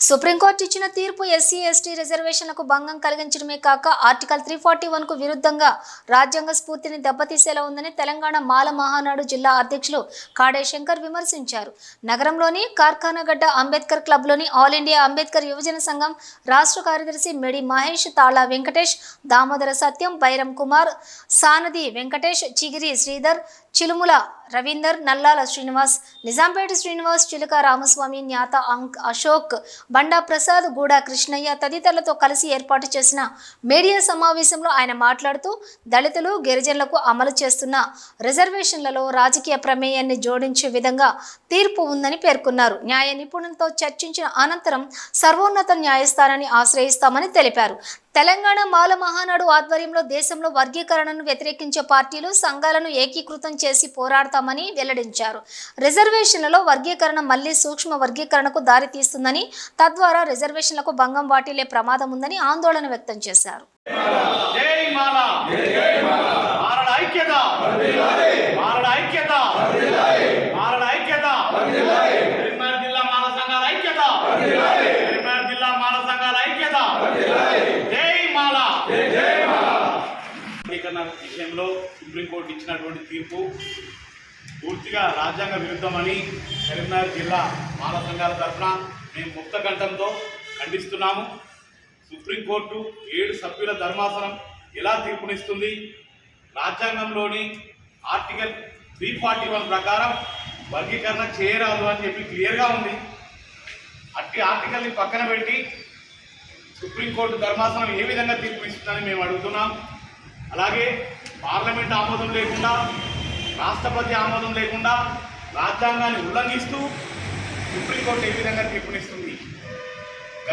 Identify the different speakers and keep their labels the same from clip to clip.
Speaker 1: Supreme court ఇచ్చిన తీర్పు SC ST రిజర్వేషన్లకు భంగం కలిగించడమే కాక ఆర్టికల్ త్రీ ఫార్టీ వన్కు విరుద్ధంగా రాజ్యాంగ స్ఫూర్తిని దెబ్బతీసేలా ఉందని తెలంగాణ మాల మహానాడు జిల్లా అధ్యక్షులు కాడే శంకర్ విమర్శించారు. నగరంలోని కార్ఖానాగడ్డ అంబేద్కర్ క్లబ్లోని ఆల్ ఇండియా అంబేద్కర్ యువజన సంఘం రాష్ట్ర కార్యదర్శి మెడి మహేష్ తాళా వెంకటేష్ దామోదర సత్యం బైరం కుమార్ సానది వెంకటేష్ చిగిరి శ్రీధర్ చిలుముల రవీందర్ నల్లాల శ్రీనివాస్ నిజాంపేట శ్రీనివాస్ చిలుక రామస్వామి న్యాత అంక్ అశోక్ బండా ప్రసాద్ గూడా కృష్ణయ్య తదితరులతో కలిసి ఏర్పాటు చేసిన మీడియా సమావేశంలో ఆయన మాట్లాడుతూ దళితులు గిరిజనులకు అమలు చేస్తున్న రిజర్వేషన్లలో రాజకీయ ప్రమేయాన్ని జోడించే విధంగా తీర్పు ఉందని పేర్కొన్నారు. న్యాయ నిపుణులతో చర్చించిన అనంతరం సర్వోన్నత న్యాయస్థానాన్ని ఆశ్రయిస్తామని తెలిపారు. తెలంగాణ మాల మహానాడు ఆధ్వర్యంలో దేశంలో వర్గీకరణను వ్యతిరేకించే పార్టీలు సంఘాలను ఏకీకృతం చేసి పోరాడతామని వెల్లడించారు. రిజర్వేషన్లలో వర్గీకరణ మళ్ళీ సూక్ష్మ వర్గీకరణకు దారితీస్తుందని తద్వారా రిజర్వేషన్లకు భంగం వాటిల్లే ప్రమాదం ఉందని ఆందోళన వ్యక్తం చేశారు.
Speaker 2: ఐక్యత మారడ ఐక్యత మారడ ఐక్యత కరీంనగర్ జిల్లా మాల సంఘాల ఐక్యత కరీంనగర్ జిల్లా మాల సంఘాల ఐక్యత జై మాల ప్రకటన విషయంలో సుప్రీంకోర్టు ఇచ్చినటువంటి తీర్పు పూర్తిగా రాజ్యాంగ విరుద్ధమని కరీంనగర్ జిల్లా మాల సంఘాల తరఫున మేము ముక్త కంఠంతో ఖండిస్తున్నాము. సుప్రీంకోర్టు ఏడు సభ్యుల ధర్మాసనం ఎలా తీర్పునిస్తుంది? రాజ్యాంగంలోని ఆర్టికల్ త్రీ ఫార్టీ వన్ ప్రకారం వర్గీకరణ చేయరాదు అని చెప్పి క్లియర్గా ఉంది. అట్టి ఆర్టికల్ని పక్కన పెట్టి సుప్రీంకోర్టు ధర్మాసనం ఏ విధంగా తీర్పు ఇస్తుందని మేము అడుగుతున్నాం. అలాగే పార్లమెంట్ ఆమోదం లేకుండా రాష్ట్రపతి ఆమోదం లేకుండా రాజ్యాంగాన్ని ఉల్లంఘిస్తూ సుప్రీంకోర్టు ఏ విధంగా తీర్పునిస్తుంది?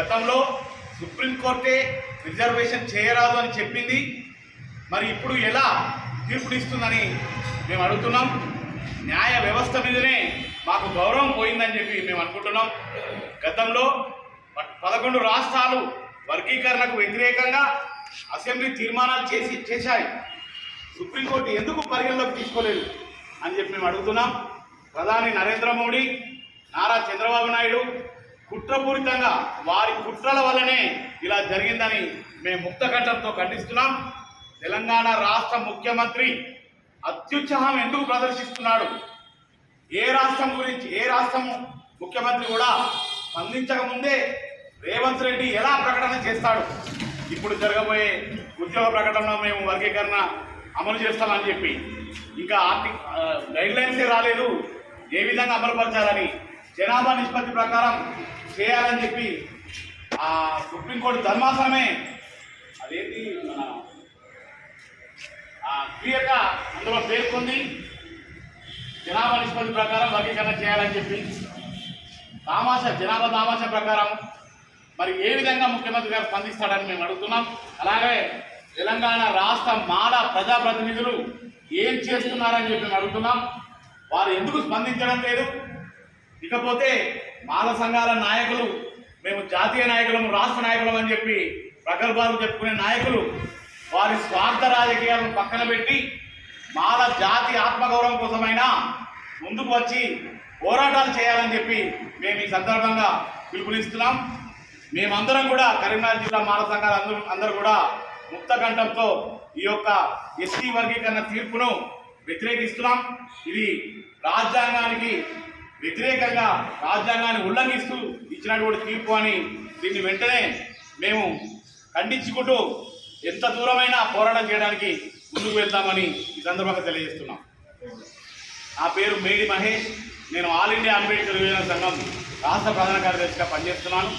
Speaker 2: గతంలో సుప్రీంకోర్టే రిజర్వేషన్ చేయరాదు అని చెప్పింది. మరి ఇప్పుడు ఎలా తీర్పునిస్తుందని మేము అడుగుతున్నాం. న్యాయ వ్యవస్థ మీదనే మాకు గౌరవం పోయిందని చెప్పి మేము అనుకుంటున్నాం. గతంలో ప- పదకొండు రాష్ట్రాలు వర్గీకరణకు వ్యతిరేకంగా అసెంబ్లీ తీర్మానాలు చేసి చేశాయి. సుప్రీంకోర్టు ఎందుకు పరిగణలోకి తీసుకోలేదు అని చెప్పి మేము అడుగుతున్నాం. ప్రధాని నరేంద్ర మోడీ నారా చంద్రబాబు నాయుడు కుట్రపూరితంగా వారి కుట్రల వల్లనే ఇలా జరిగిందని మేము ముక్తకంఠంతో ఖండిస్తున్నాం. తెలంగాణ రాష్ట్ర ముఖ్యమంత్రి అత్యుత్సాహం ఎందుకు ప్రదర్శిస్తున్నాడు? ఏ రాష్ట్రం గురించి ఏ రాష్ట్రం ముఖ్యమంత్రి కూడా స్పందించక ముందే రేవంత్ రెడ్డి ఎలా ప్రకటన చేస్తాడు? ఇప్పుడు జరగబోయే ఉద్యోగ ప్రకటనలో మేము వర్గీకరణ అమలు చేస్తామని చెప్పి. ఇంకా ఆర్థిక గైడ్ లైన్సే రాలేదు. ఏ విధంగా అమలుపరచాలని జనాభా నిష్పత్తి ప్రకారం చేయాలని చెప్పి ఆ సుప్రీంకోర్టు ధర్మాసనమే అదేంటి మన క్లియర్గా అందులో పేర్కొంది. జనాభా నిష్పత్తి ప్రకారం వర్గీకరణ చేయాలని చెప్పి. తామాష జనాభా తామాష ప్రకారం మరి ఏ విధంగా ముఖ్యమంత్రి గారు స్పందిస్తాడని మేము అడుగుతున్నాం. అలాగే తెలంగాణ రాష్ట్ర మాల ప్రజాప్రతినిధులు ఏం చేస్తున్నారని చెప్పి మేము అడుగుతున్నాం. వారు ఎందుకు స్పందించడం లేదు? ఇకపోతే మాల సంఘాల నాయకులు మేము జాతీయ నాయకులము రాష్ట్ర నాయకులం అని చెప్పి ప్రగల్భాలు చెప్పుకునే నాయకులు వారి స్వార్థ రాజకీయాలను పక్కన పెట్టి మాల జాతి ఆత్మగౌరవం కోసమైనా ముందుకు వచ్చి పోరాటాలు చేయాలని చెప్పి మేము ఈ సందర్భంగా పిలుపునిస్తున్నాం. మేమందరం కూడా కరీంనగర్ జిల్లా మానవ సంఘాలు అందరూ అందరూ కూడా ముక్త కంఠంతో ఈ యొక్క ఎస్సీ వర్గీకరణ తీర్పును వ్యతిరేకిస్తున్నాం. ఇది రాజ్యాంగానికి వ్యతిరేకంగా రాజ్యాంగాన్ని ఉల్లంఘిస్తూ ఇచ్చినటువంటి తీర్పు అని దీన్ని వెంటనే మేము ఖండించుకుంటూ ఎంత దూరమైనా పోరాటం చేయడానికి ముందుకు వెళ్తామని ఈ సందర్భంగా తెలియజేస్తున్నాం. నా పేరు మేడి మహేష్. నేను ఆల్ ఇండియా అంబేద్కర్ యువజన సంఘం రాష్ట్ర ప్రధాన కార్యదర్శిగా పనిచేస్తున్నాను.